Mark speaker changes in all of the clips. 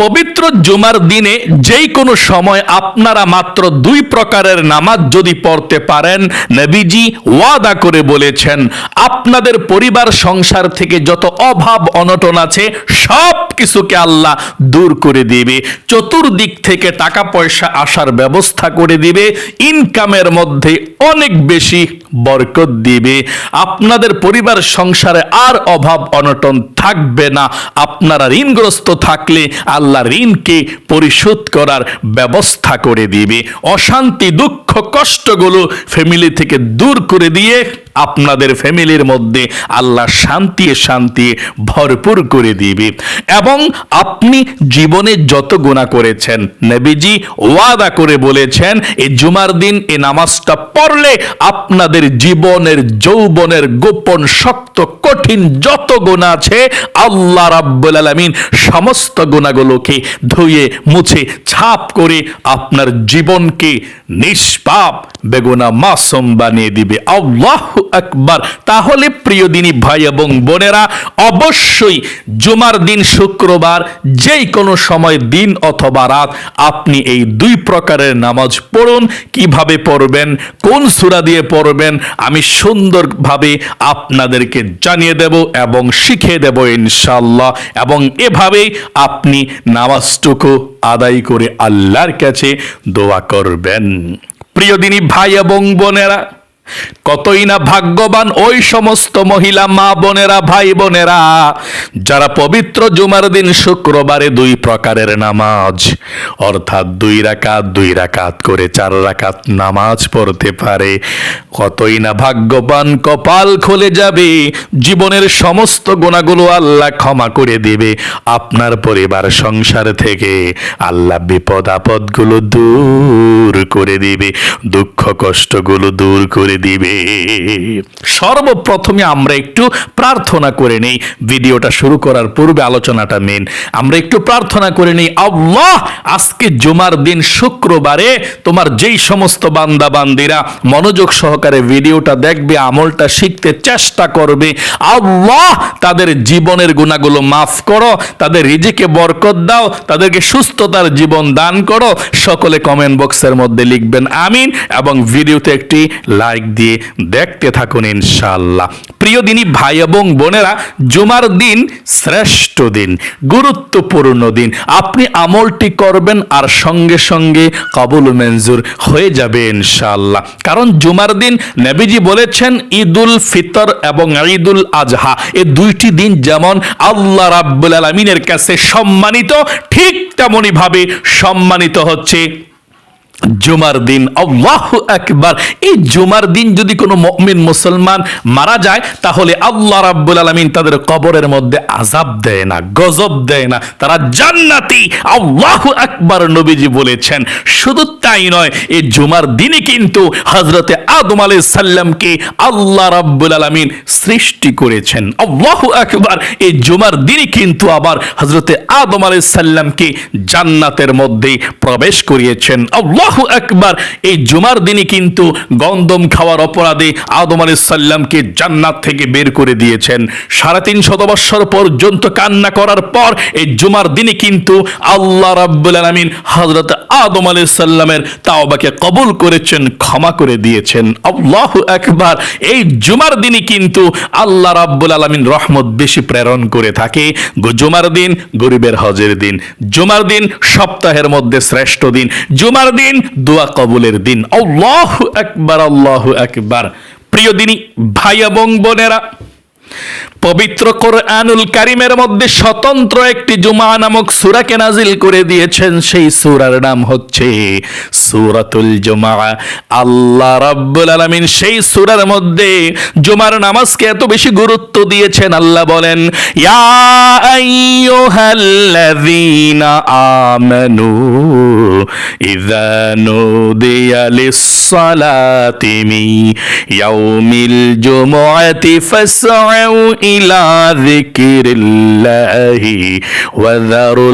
Speaker 1: পবিত্র জুমার দিনে যেই কোনো সময় আপনারা মাত্র দুই প্রকারের নামাজ যদি পড়তে পারেন, নবীজি ওয়াদা করে বলেছেন, আপনাদের পরিবার, সংসার থেকে যত অভাব, অনটন আছে সব কিছুকে আল্লাহ দূর করে দিবে। চতুর্দিক থেকে টাকা পয়সা আসার ব্যবস্থা করে দিবে। ইনকামের মধ্যে অনেক বেশি বরকত দিবে। আপনাদের পরিবার সংসারে আর অভাব অনটন থাকবে না। আপনারা ঋণগ্রস্ত থাকলে আল্লাহ ঋণকে পরিশোধ করার ব্যবস্থা করে দিবে। অশান্তি, দুঃখ, কষ্টগুলো ফ্যামিলি থেকে দূর করে দিয়ে আপনাদের ফ্যামিলির মধ্যে আল্লাহ শান্তি শান্তি ভরপুর করে দিবে। এবং আপনি জীবনে যত গুণা করেছেন, নবীজি ওয়াদা করে বলেছেন এই জুমার দিন, এ নামাজটা পড়লে আপনাদের জীবনের, যৌবনের গোপন, শক্ত, কঠিন যত গুণা আছে, আল্লাহ রাব্বুল আলামিন সমস্ত গুণাগুলোকে ধুয়ে, মুছে, ছাপ করে আপনার জীবনকে নিষ্পাপ বেগুনা মাসুম বানিয়ে দিবে। আল্লাহ আকবার। তাহলে প্রিয় দিনী ভাই এবং বোনেরা, অবশ্যই জুমার দিন শুক্রবার যেই কোনো সময়, দিন অথবা রাত, আপনি এই দুই প্রকারের নামাজ পড়ুন। কীভাবে পড়বেন? কোন সূরা দিয়ে পড়বেন? আমি সুন্দরভাবে আপনাদেরকে জানিয়ে দেব এবং শিখিয়ে দেব ইনশাল্লাহ এবং এভাবেই আপনি নামাজটুকু আদায় করে আল্লাহর কাছে দোয়া করবেন। প্রিয় দিনী ভাই এবং বোনেরা কতই না ভাগ্যবান ওই সমস্ত মহিলা মা বোনেরা, ভাই বোনেরা, যারা পবিত্র জুমার দিন শুক্রবারে দুই প্রকারের নামাজ, অর্থাৎ দুই রাকাত দুই রাকাত করে চার রাকাত নামাজ পড়তে পারে। কতই না ভাগ্যবান কপাল খুলে যাবে, জীবনের সমস্ত গুণাগুলো আল্লাহ ক্ষমা করে দিবে, আপনার পরিবার, সংসার থেকে আল্লাহ বিপদ আপদগুলো দূর করে দিবে, দুঃখ কষ্টগুলো দূর করে দিবে। সর্বপ্রথমে আমরা একটু প্রার্থনা করে নেই। ভিডিওটা শুরু করার পূর্বে আলোচনাটা মেন। আমরা একটু প্রার্থনা করে নেই, আল্লাহ, আজকে জুমার দিন শুক্রবারে তোমার যেই সমস্ত বান্দা বান্দিরা মনোযোগ সহকারে ভিডিওটা দেখবে, আমলটা শিখতে চেষ্টা করবে, আল্লাহ, তাদের জীবনের গুণাগুলো মাফ করো, তাদের রিজিকে বরকত দাও, তাদেরকে সুস্থতার জীবন দান করো। সকলে কমেন্ট বক্সের মধ্যে লিখবেন, আমিন, এবং ভিডিওতে একটি লাইক দিয়ে দেখতে থাকুন ইনশাআল্লাহ। প্রিয় দিনী ভাই এবং বোনেরা, জুমার দিন শ্রেষ্ঠ দিন, গুরুত্বপূর্ণ দিন। আপনি আমলটি করবেন আর সঙ্গে সঙ্গে কবুল মঞ্জুর হয়ে যাবে ইনশাআল্লাহ। কারণ জুমার দিন নবীজি বলেছেন, ঈদুল ফিতর এবং ঈদুল আজহা এই দুইটি দিন যেমন আল্লাহ রাব্বুল আলমিনের কাছে সম্মানিত, ঠিক তেমনই ভাবে সম্মানিত হচ্ছে জুমার দিন, আল্লাহ একবার এই জুমার দিন যদি কোনো মমিন মুসলমান মারা যায়, তাহলে আল্লাহ রাব্বুল আলমিন তাদের কবরের মধ্যে আজাব দেয় না, গজব দেয় না। তারা জান্নাতি, আল্লাহ একবার নবীজি বলেছেন। শুধু তাই নয়, এই জুমার দিনে কিন্তু হজরতে আদম আলাই সাল্লামকে আল্লাহ রাব্বুল আলমিন সৃষ্টি করেছেন। আল্লাহ একবার এই জুমার দিনে কিন্তু আবার হজরতে আদম আলাই সাল্লামকে জান্নাতের মধ্যে প্রবেশ করিয়েছেন। আল্লাহ একবার এই জুমার দিনে কিন্তু গন্দম খাওয়ার অপরাধে আদম আলী সাল্লামকে জান্নাত থেকে বের করে দিয়েছেন। সাড়ে তিন শত বৎসর পর্যন্ত কান্না করার পর এই জুমার দিনে কিন্তু আল্লাহ রাব্বুল আলামিন হযরত আদম আলী সাল্লামের তাওবাকে কবুল করেছেন, ক্ষমা করে দিয়েছেন। আল্লাহু একবার এই জুমার দিনে কিন্তু আল্লাহ রাব্বুল আলামিন রহমত বেশি প্রেরণ করে থাকে। জুমার দিন, গরিবের হজের দিন। জুমার দিন সপ্তাহের মধ্যে শ্রেষ্ঠ দিন। জুমার দিন দোয়া কবুলের দিন। আল্লাহ একবার আল্লাহ একবার প্রিয় দিনী ভাই এবং বোনেরা পবিত্র কোরআনুল কারিমের মধ্যে স্বতন্ত্র একটি জুমা নামক সুরাকে নাজিল করে দিয়েছেন, সেই সুরার নাম হচ্ছে সুরাতুল জুমা। আল্লাহ রাব্বুল আলামিন সেই সুরার মধ্যে জুমার নামাজকে এত বেশি গুরুত্ব দিয়েছেন। আল্লাহ বলেন, ইয়া আইয়ুহাল্লাযিনা আমানু ইযা নুদিয়া লিস-সালাতি ইয়াউমিল জুমআতি ফাসআউ إلى ذكر الله وذروا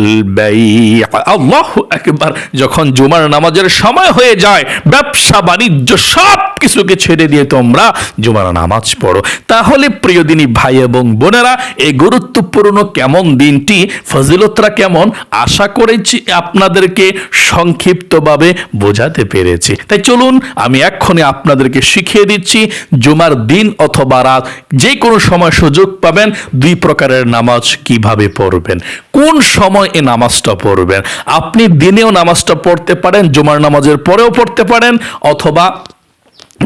Speaker 1: البيع الله أكبر যখন জুমার নামাজের সময় হয়ে যায় ব্যবসা বাণিজ্য সব কিছুকে ছেড়ে দিয়ে তোমরা জুমার নামাজ পড়ো তাহলে প্রিয় দিনী ভাই এবং বোনেরা এই গুরুত্বপূর্ণ কেমন দিনটি ফজিলতরা কেমন আশা করেছি আপনাদেরকে সংক্ষিপ্তভাবে বোঝাতে পেরেছি তাই চলুন আমি এক্ষণে আপনাদেরকে শিখিয়ে দিচ্ছি জুমার দিন অথবা রাত যে কোনো সময় সুযোগ পাবেন দুই প্রকারের নামাজ কীভাবে পড়বেন। কোন সময় এ নামাজটা পড়বেন? আপনি দিনেও নামাজটা পড়তে পারেন, জুমার নামাজের পরেও পড়তে পারেন, অথবা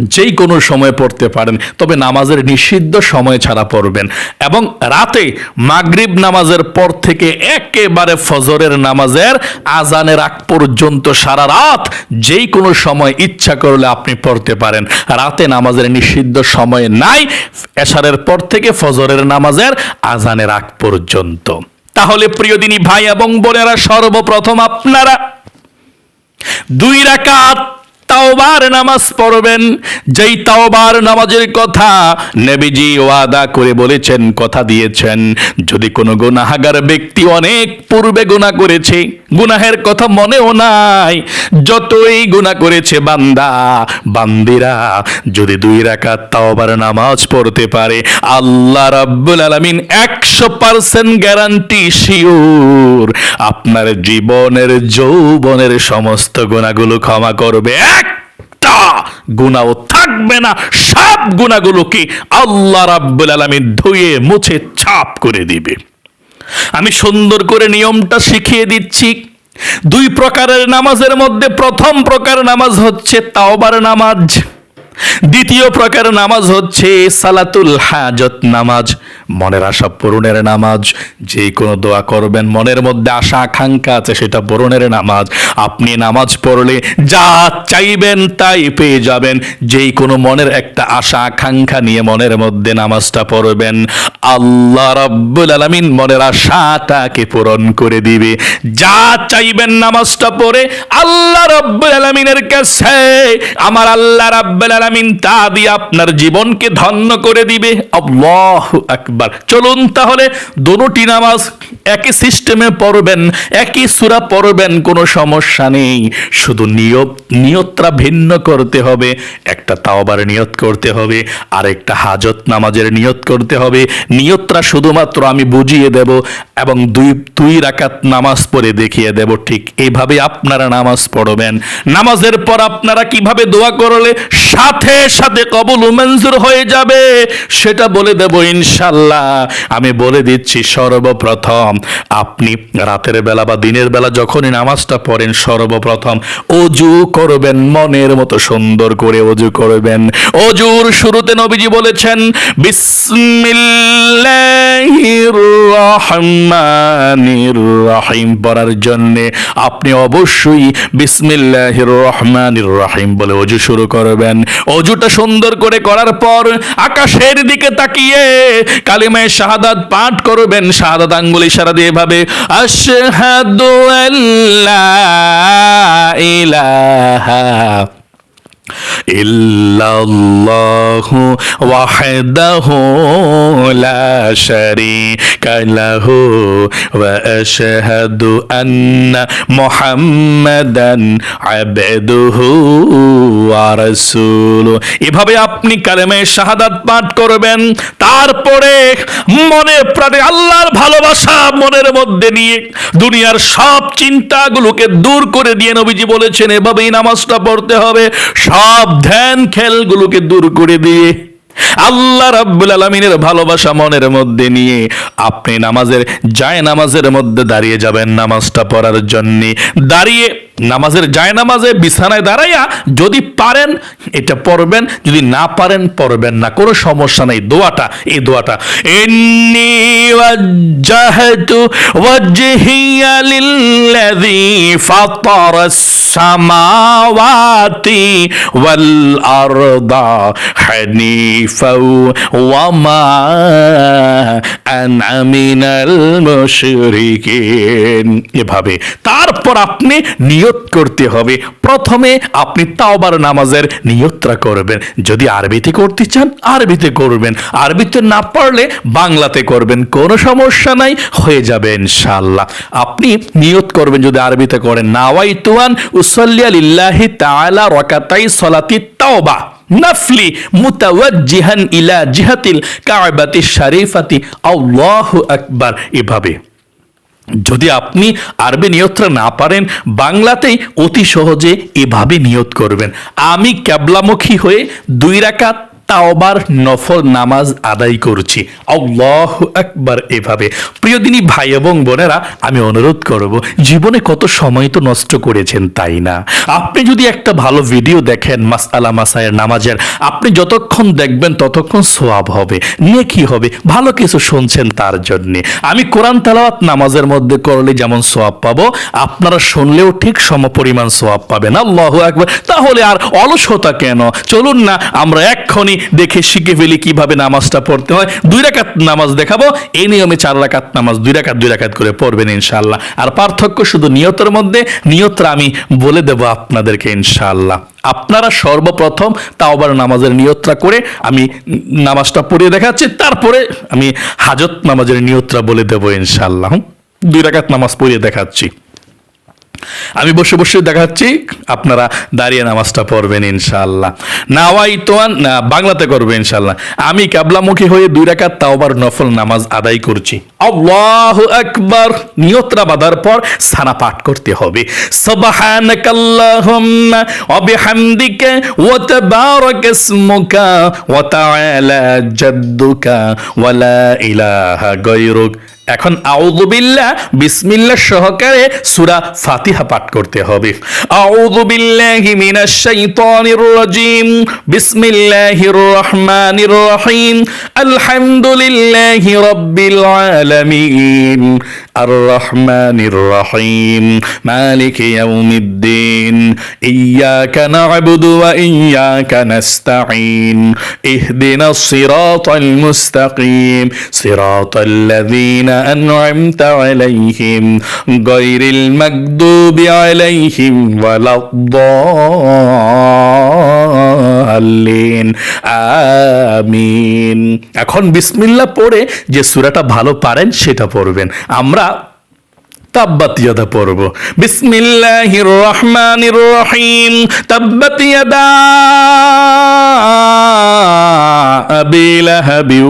Speaker 1: যেই কোনো সময় পড়তে পারেন, তবে নামাজের নিষিদ্ধ সময় ছাড়া পড়বেন। এবং রাতে মাগরিব নামাজের পর থেকে একেবারে ফজরের নামাজের আজানের আগ পর্যন্ত সারা রাত যেই কোনো সময় ইচ্ছা করলে আপনি পড়তে পারেন। রাতে নামাজের নিষিদ্ধ সময় নাই, এশারের পর থেকে ফজরের নামাজের আজানের আগ পর্যন্ত। তাহলে প্রিয়দিনী ভাই এবং বোনেরা, সর্বপ্রথম আপনারা দুই রাকাত তাওবার নামাজ পড়বেন। যেই তাওবার নামাজের কথা নবীজি ওয়াদা করে বলেছেন, কথা দিয়েছেন, যদি কোনো গুনাহাগার ব্যক্তি অনেক পূর্বে গুনাহ করেছে, গুনাহের কথা মনেও নাই, যতই গুনাহ করেছে বান্দা, বান্দিরা, যদি দুই রাকাত তাওবার নামাজ পড়তে পারে, আল্লাহ রাব্বুল আলামিন একশো পার্সেন্ট গ্যারান্টি শিওর আপনার জীবনের, যৌবনের সমস্ত গুণাগুলো ক্ষমা করবে। একটা গুণাও থাকবে না। সব গুণাগুলোকে আল্লাহ রাব্বুল আলমী ধুয়ে, মুছে, ছাপ করে দিবে। আমি সুন্দর করে নিয়মটা শিখিয়ে দিচ্ছি। দুই প্রকারের নামাজের মধ্যে প্রথম প্রকার নামাজ হচ্ছে তাওবার নামাজ। দ্বিতীয় প্রকার নামাজ হচ্ছে সালাতুল হাজত নামাজ। মনের আশা পূরণের নামাজ। যে কোনো দোয়া করবেন, মনের মধ্যে আশা, আকাঙ্ক্ষা আছে সেটা পূরণের নামাজ। আপনি নামাজ পড়লে যা চাইবেন তাই পেয়ে যাবেন। যেই কোনো মনের একটা আশা, আকাঙ্ক্ষা নিয়ে মনের মধ্যে নামাজটা পড়বেন। আল্লাহ রাব্বুল আলামিন মনের আশাটাকে পূরণ করে দিবে। যা চাইবেন নামাজটা পড়ে আল্লাহ রাব্বুল আলামিনের কাছে। আমার আল্লাহ রাব্বুল আলামিন তা দিয়ে আপনার জীবনকে ধন্য করে দিবে। আকবার। চলুন তাহলে দোনোটি নামাজ একই সিস্টেমে পড়বেন, একই সূরা পড়বেন, কোনো সমস্যা নেই। শুধু নিয়ত, নিয়তটা ভিন্ন করতে হবে, একটা তাওবার নিয়ত করতে হবে আর একটা হাজত নামাজের নিয়ত করতে হবে। নিয়তটা শুধুমাত্র আমি বুঝিয়ে দেব এবং দুই দুই রাকাত নামাজ পড়ে দেখিয়ে দেব, ঠিক এইভাবে আপনারা নামাজ পড়বেন। নামাজের পর আপনারা কীভাবে দোয়া করলে সাথে সাথে কবুল মঞ্জুর হয়ে যাবে। সেটা বলে দেব, ইনশাল্লাহ। আমি বলে দিচ্ছি, সর্বপ্রথম আপনি রাতের বেলা বা দিনের বেলা যখনই নামাজটা পড়েন, সর্বপ্রথম অজু করবেন, মনের মতো সুন্দর করে অজু করবেন। অজুর শুরুতে নবীজি বলেছেন বিসমিল্লাহির রহমানির রহিম পড়ার জন্য আপনি অবশ্যই বিসমিল্লাহির রহমানির রহিম বলে অজু শুরু করবেন। অজুটা সুন্দর করে করার পর আকাশের দিকে তাকিয়ে কালিমায় শাহাদাত পাঠ করবেন। শাহাদাত আঙ্গুল ইশারা দিয়ে ভাবে আশহাদু আল্লা ইলাহা ইল্লাল্লাহু ওয়াহদাহু লা শারীকা লাহু ওয়া আশহাদু এভাবে আপনি কালেমে শাহাদাত পাঠ করবেন, তারপরে মনে প্রাণে আল্লাহর ভালোবাসা মনের মধ্যে নিয়ে দুনিয়ার সব চিন্তাগুলোকে দূর করে দিয়ে নবীজি বলেছেন, এভাবেই নামাজটা পড়তে হবে। সব ধ্যান খেলগুলোকে দূর করে দিয়ে আল্লাহ রাব্বুল আলমিনের ভালোবাসা মনের মধ্যে নিয়ে আপনি নামাজের যায় নামাজের মধ্যে দাঁড়িয়ে যাবেন নামাজটা পড়ার জন্য। দাঁড়িয়ে নামাজের যায় নামাজে বিছানায় দাঁড়াইয়া যদি পারেন এটা পড়বেন, যদি না পারেন পড়বেন না। কোনো সমস্যা নেই, দোয়াটা, এই দোয়াটা। ইন্নি ওয়াজ্জাহতু ওয়াজহিয়া লিল্লাযী ফাতারাস সামাওয়াতি ওয়াল আরদা হানিফ এভাবে তারপর আপনি নিয়ত করতে হবে। প্রথমে আপনি তাওবার নামাজের নিয়তটা করবেন। যদি আরবিতে করতে চান, আরবিতে করবেন। আরবিতে না পারলে বাংলাতে করবেন। কোনো সমস্যা নাই, হয়ে যাবে ইনশাআল্লাহ। আপনি নিয়ত করবেন যদি আরবিতে করেন। নাওয়াই তুয়ান উসল্লিয়া লিল্লাহি তাআলা রাকাতাই সলাতি তাওবা। নাফলি মুতাওয়াজ্জিহান ইলা জিহাতিল কাবাতি শরীফাতি। আল্লাহু আকবার। এভাবে। যদি আপনি আরবি নিয়তটা না পারেন, বাংলাতেই অতি সহজে এভাবে নিয়ত করবেন। আমি ক্যাবলামুখী হয়ে দুই রাকাত তাওবার, নফল নামাজ আদায় করছি। আল্লাহ একবার এভাবে। প্রিয় দিনী ভাই এবং বোনেরা, আমি অনুরোধ করব, জীবনে কত সময় তো নষ্ট করেছেন তাই না? আপনি যদি একটা ভালো ভিডিও দেখেন মাসালা মাসায়ের নামাজের, আপনি যতক্ষণ দেখবেন ততক্ষণ সোয়াব হবে নিয়ে নেকি হবে, ভালো কিছু শুনছেন তার জন্যে। আমি কোরআন তালাওয়াত নামাজের মধ্যে করলে যেমন সোয়াব পাবো, আপনারা শুনলেও ঠিক সমপরিমাণ সোয়াব পাবেন। আল্লাহ একবার তাহলে আর অলসতা কেন? চলুন না, আমরা এক্ষুনি দেখে শিখে ফেলি কীভাবে নামাজটা পড়তে হয়। দুই রাকাত নামাজ দেখাবো। এই নিয়মে চার রাকাত নামাজ, দুই রাকাত দুই রাকাত করে পড়বেন ইনশাআল্লাহ। আর পার্থক্য শুধু নিয়তের মধ্যে, নিয়তটা আমি বলে দেব আপনাদেরকে ইনশাআল্লাহ। আপনারা সর্বপ্রথম তাওবার নামাজের নিয়তটা করে আমি নামাজটা পড়িয়ে দেখাচ্ছি, তারপরে আমি হাজত নামাজের নিয়তটা বলে দেবো ইনশাআল্লাহ। হুম? দুই রাকাত নামাজ পড়িয়ে দেখাচ্ছি। আমি বসে বসে দেখাচ্ছি, আপনারা দাঁড়িয়ে নামাজটা পড়বেন ইনশাআল্লাহ। নাওয়াই তোয়ান বাংলাতে করবে ইনশাআল্লাহ। আমি কাবলামুখী হয়ে দুই রাকাত তাওবার নফল নামাজ আদায় করছি। আল্লাহু বাঁধার পর সানা পাঠ করতে হবে। ইলাহা এখন আউযুবিল্লাহ, বিসমিল্লাহ সহকারে সূরা ফাতিহা পাঠ করতে হবে। আউযুবিল্লাহি মিনাশ শাইতানির রাজিম, বিসমিল্লাহির রহমানির রহিম, আলহামদুলিল্লাহি রাব্বিল আলামিন আর রহমানির রহিম, মালিকি ইয়াউমিদ্দিন ইয়াকা না'বুদু ওয়া ইয়াকা নাস্তাঈন, ইহদিনাস সিরাতাল মুস্তাকিম, সিরাতাল লাযীনা أنعمت عليهم غير المكذوب عليهم ولا الضالين আমিন এখন বিসমিল্লাহ পড়ে যে সূরাটা ভালো পারেন সেটা পড়বেন আমরা তাব্বাত ইয়াদা পড়ব বিসমিল্লাহির রহমানির রহিম তাব্বাত ইয়াদা আবি লাহাবি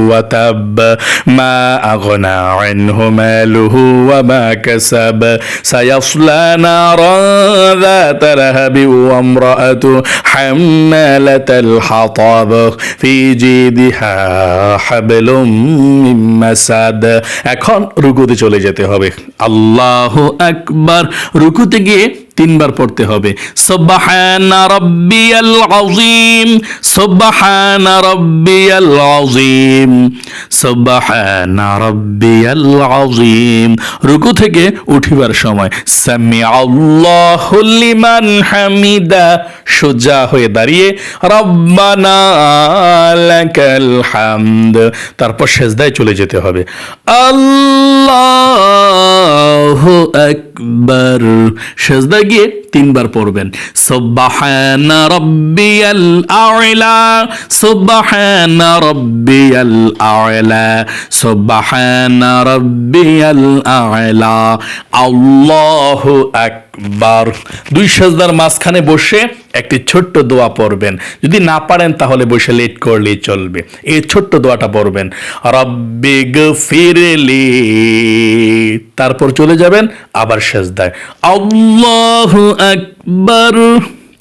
Speaker 1: ওয়া তাব মা আগনা আনহু মালুহু ওয়া মা কাসাব সায়াসলা নারান ذات لهب وامرأته حمالة الحطب في جيدها حبل من مسد এখন রুকুতে চলে যেতে হবে আল্লাহ একবার রুকুতে গিয়ে তিনবার পড়তে হবে। সুবহানা রাব্বিয়াল আযীম, সুবহানা রাব্বিয়াল আযীম, সুবহানা রাব্বিয়াল আযীম। রুকু থেকে উঠিবার সময় হামিদা, সোজা হয়ে দাঁড়িয়ে, রব্বানা তারপর সেজদায় চলে যেতে হবে। আল্লাহু আকবার। সেজদা গিয়ে তিনবার পড়বেন। সুবহানা রাব্বিয়াল আ'লা, সুবহানা রাব্বিয়াল আ'লা, সুবহানা রাব্বিয়াল আ'লা। আল্লাহু আকবার। দুই সেজদার মাঝখানে বসে একটি ছোট্ট দোয়া পড়বেন। যদি না পারেন তাহলে বসে লেট করলে চলবে। এই ছোট্ট দোয়াটা পড়বেন, রব্বি গফিরলি তারপর চলে যাবেন আবার সেজদায়। আল্লাহু আকবার।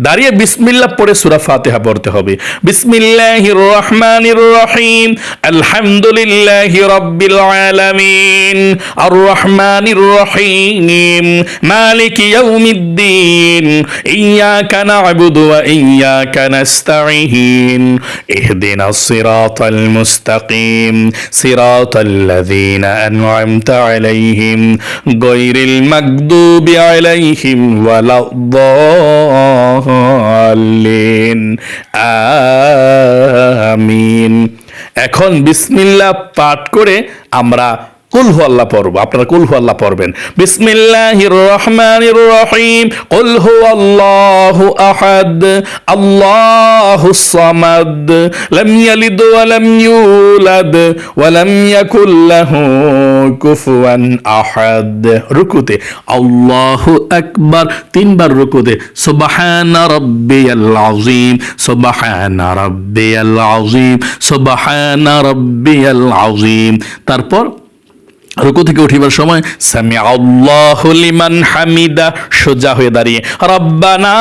Speaker 1: দাঁড়িয়ে বিসমিল্লাহ পড়ে সূরা ফাতিহা পড়তে হবে। বিসমিল্লাহির রহমানির রহিম আলহামদুলিল্লাহি রাব্বিল আলামিন। আর রহমানির রহিম মালিক ইয়াউমিদ্দিন। ইয়াকা না'বুদু ওয়া ইয়াকা নাস্তাঈন। ইহদিনাস সিরাতাল মুস্তাকিম। সিরাতাল লাযীনা আন'আমতা আলাইহিম। গায়রিল মাগদুবি আলাইহিম ওয়ালাদ-দাল্লিন আমিন। এখন বিসমিল্লা পাঠ করে আমরা কুলহু আল্লাহ পড়ব আপনারা কুলহু আল্লাহ পড়বেন। বিসমিল্লাহির রহমানির রহিম কুল হুয়াল্লাহু আহাদ আল্লাহুস সামাদ, লাম ইয়ালিদ ওয়া লাম ইউলাদ, ওয়া লাম ইয়াকুল লাহু কুফুয়ান আহাদ। রুকুতে, আল্লাহু আকবার, তিনবার রুকুতে, সুবহানা রাব্বিয়াল আযীম, সুবহানা রাব্বিয়াল আযীম, সুবহানা রাব্বিয়াল আযীম। তারপর রুকু থেকে উঠিবার সময় সামি আল্লাহ লিমান হামিদা সোজা হয়ে দাঁড়িয়ে, রব্বানা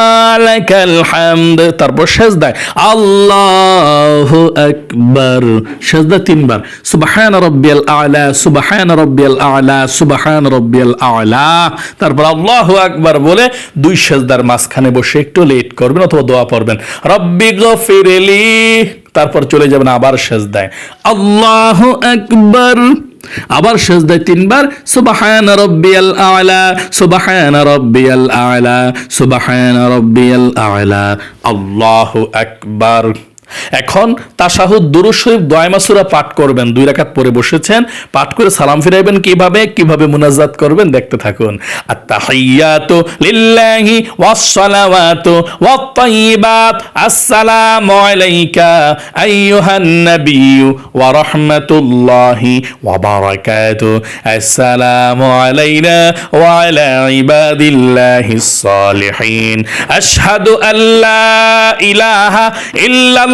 Speaker 1: লাকাল হামদ তারপর সেজদায়, আল্লাহু আকবার সেজদা তিনবার, সুবহান রাব্বিয়াল আলা সুবহান রাব্বিয়াল আলা সুবহান রাব্বিয়াল আলা তারপর আল্লাহু আকবার বলে দুই সেজদার মাঝখানে বসে একটু লেট করবেন অথবা দোয়া পড়বেন, রব্বি গফিরলি তারপর চলে যাবেন আবার সেজদায়, আল্লাহু আকবার আবার সেজদায় তিনবার সুবাহায়ন রব্বিয়াল আলা সুবাহায়ন রব্বিয়াল আলা সুবাহায়ন রব্বিয়াল আলা। আল্লাহু আকবার। এখন তাশাহুদ দুরূদ শরীফ দোয়া মাসুরা পাঠ করবেন, দুই রাকাত পরে বসেছেন, পাঠ করে সালাম ফিরাইবেন কীভাবে? কীভাবে মুনাজাত করবেন? দেখতে থাকুন। আত-তাহিয়াতু লিল্লাহি ওয়াত-তাইয়িবাত, আসসালামু আলাইকা আইয়ুহান নাবিয়্যু ওয়া রাহমাতুল্লাহি ওয়া বারাকাতু। আসসালামু আলাইনা ওয়া আলা ইবাদিল্লাহিস সালিহিন আশহাদু আল্লা ইলাহা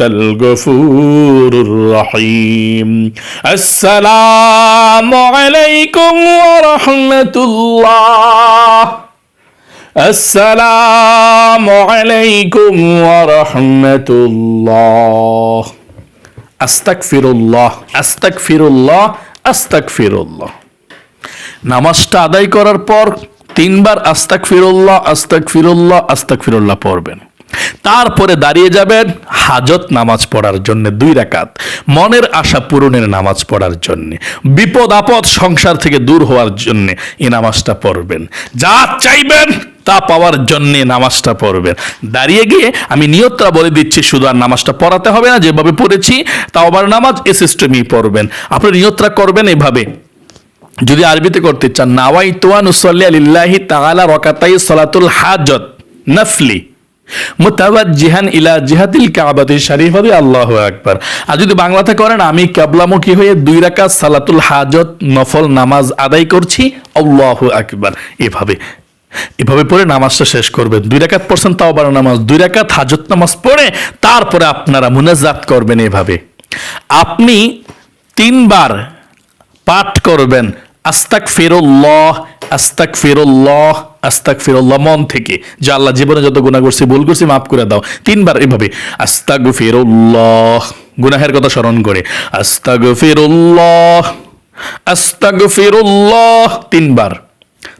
Speaker 1: الغفور الرحيم السلام عليكم ورحمة الله السلام عليكم ورحمة الله أستغفر الله أستغفر الله أستغفر الله নামাজটা আদায় করার পর তিনবার আস্তাক ফিরুল্লাহ আস্তাক ফিরুল্লাহ আস্তাক ফিরুল্লাহ পড়বেন তারপরে দাঁড়িয়ে যাবেন হাজত নামাজ পড়ার জন্য দুই রাকাত, মনের আশা পূরণের নামাজ পড়ার জন্য, বিপদ আপদ সংসার থেকে দূর হওয়ার জন্য এই নামাজটা পড়বেন। যা চাইবেন তা পাওয়ার জন্যে নামাজটা পড়বেন। দাঁড়িয়ে গিয়ে আমি নিয়তটা বলে দিচ্ছি, শুধু আর নামাজটা পড়াতে হবে না, যেভাবে পড়েছি তাও আবার নামাজ এ সিস্টেমই পড়বেন। আপনি নিয়তটা করবেন এভাবে। যদি আরবিতে করতে চান নাওয়াই তোয়ান উসল্লি আলিল্লাহি তাআলা রকাতাই সলাতুল হাজত, নফলি। ইলা জিহাতিল কাবাতি শরীফাতি আল্লাহু আকবার। আর যদি বাংলাতে করেন, আমি দুই রাকাত সালাতুল হাজত নামাজ আদায় করছি, আল্লাহু আকবার। এভাবে এভাবে পড়ে নামাজটা শেষ করবেন। দুই রাকাত পড়ছেন তাও নামাজ। দুই রাকাত হাজত নামাজ পড়ে, তারপরে আপনারা মুনাজাত করবেন এভাবে। আপনি তিনবার পাঠ করবেন আস্তাক ফিরুল্লাহ আস্তাক ফিরুল্লাহ আস্তাক ফিরুল্লাহ মন থেকে। যে আল্লাহ জীবনে যত গুণা করছি, ভুল করছি, মাফ করে দাও। তিনবার এভাবে। আস্তাক ফিরুল্লাহ গুনাহের কথা স্মরণ করে। আস্তাক ফিরুল্লাহ আস্তাক ফিরুল্লাহ তিনবার।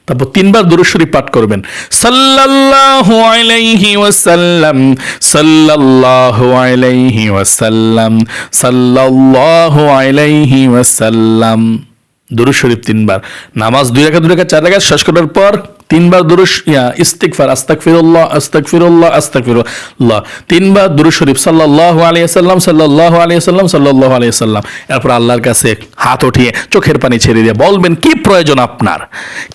Speaker 1: তারপর তিনবার দুরূদ শরীফ পাঠ করবেন। সাল্লাল্লাহু আলাইহি ওয়াসাল্লাম, সাল্লাল্লাহু আলাইহি ওয়াসাল্লাম, সাল্লাল্লাহু আলাইহি ওয়াসাল্লাম। দুরূদ শরীফ তিনবার। নামাজ দুই রেখা দুই রেখা চার রেখা শেষ করার পর তিনবার দুরুশ ইস্তিগফার, আস্তাগফিরুল্লাহ আস্তাগফিরুল্লাহ আস্তাগফিরুল্লাহ। তিনবার দুরূদ শরীফ, সাল্লাল্লাহু আলাইহি সাল্লাম সাল্লাল্লাহু আলাইহি সাল্লাম সাল্লাল্লাহু আলাইহি সাল্লাম এরপর আল্লাহর কাছে হাত উঠিয়ে চোখের পানি ছেড়ে দিয়ে বলবেন, কি প্রয়োজন আপনার?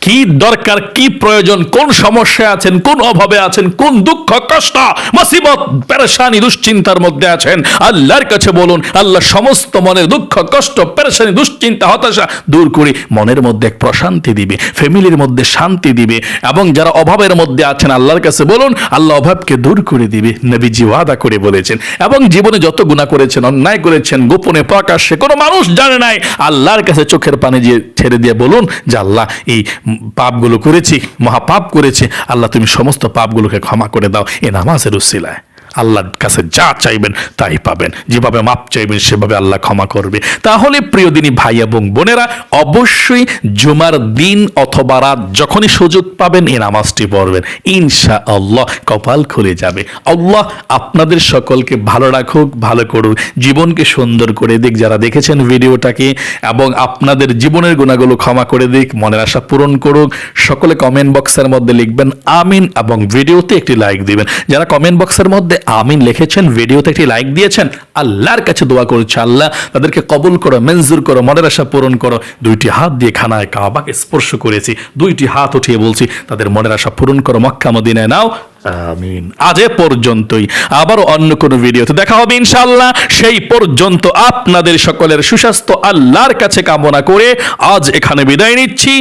Speaker 1: কি দরকার? কি প্রয়োজন? কোন সমস্যায় আছেন? কোন অভাবে আছেন? কোন দুঃখ, কষ্ট, মুসিবত, পেরেশানি, দুশ্চিন্তার মধ্যে আছেন? আল্লাহর কাছে বলুন, আল্লাহ সমস্ত মনের দুঃখ, কষ্ট, পেরেশানি, দুশ্চিন্তা, হতাশা দূর করে। মনের মধ্যে এক প্রশান্তি দিবে, ফ্যামিলির মধ্যে শান্তি দিবে এবং যারা অভাবের মধ্যে আছেন, আল্লাহর কাছে বলুন, আল্লাহ অভাবকে দূর করে দিবে। নবীজি ওয়াদা করে বলেছেন। এবং জীবনে যত গুণা করেছেন, অন্যায় করেছেন, গোপনে প্রকাশ্যে কোনো মানুষ জানে নাই। আল্লাহর কাছে চোখের পানি দিয়ে ছেড়ে দিয়ে বলুন যে, আল্লাহ, এই পাপগুলো করেছি, মহাপাপ করেছি। আল্লাহ, তুমি সমস্ত পাপগুলোকে ক্ষমা করে দাও, এ নামাজের উসিলায়। আল্লাহর কাছে যা চাইবেন তাই পাবেন। যেভাবে মাপ চাইবেন, সেভাবে আল্লাহ ক্ষমা করবে। তাহলে প্রিয় দিনী ভাই এবং বোনেরা, অবশ্যই জুমার দিন অথবা রাত যখনই সুযোগ পাবেন এই নামাজটি পড়বেন। ইনশা আল্লাহ কপাল খুলে যাবে। আল্লাহ আপনাদের সকলকে ভালো রাখুক, ভালো করুক, জীবনকে সুন্দর করে দিক। যারা দেখেছেন ভিডিওটাকে এবং আপনাদের জীবনের গুণাগুলো ক্ষমা করে দিক, মনের আশা পূরণ করুক, সকলে কমেন্ট বক্সের মধ্যে লিখবেন, আমিন এবং ভিডিওতে একটি লাইক দিবেন। যারা কমেন্ট বক্সের মধ্যে আমিন লিখেছেন, ভিডিওতে একটি লাইক দিয়েছেন। আল্লাহর কাছে দোয়া করছে আল্লাহ তাদেরকে কবুল করো, মঞ্জুর করো, মনের আশা পূরণ করো। দুইটি হাত দিয়ে খানায় কাবাকে স্পর্শ করেছি। দুইটি হাত উঠিয়ে বলছি, তাদের মনের আশা পূরণ করো, মক্কা, মদিনায় নাও। আমিন। আজ পর্যন্তই। আবারও অন্য কোনো ভিডিওতে দেখা হবে, ইনশাআল্লাহ। সেই পর্যন্ত আপনাদের সকলের সুস্বাস্থ্য, আল্লাহর কাছে কামনা করে আজ এখানে বিদায় নিচ্ছি।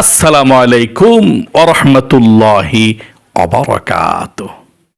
Speaker 1: আসসালামু আলাইকুম ওরহমতুল্লাহি অবরাকাতুহ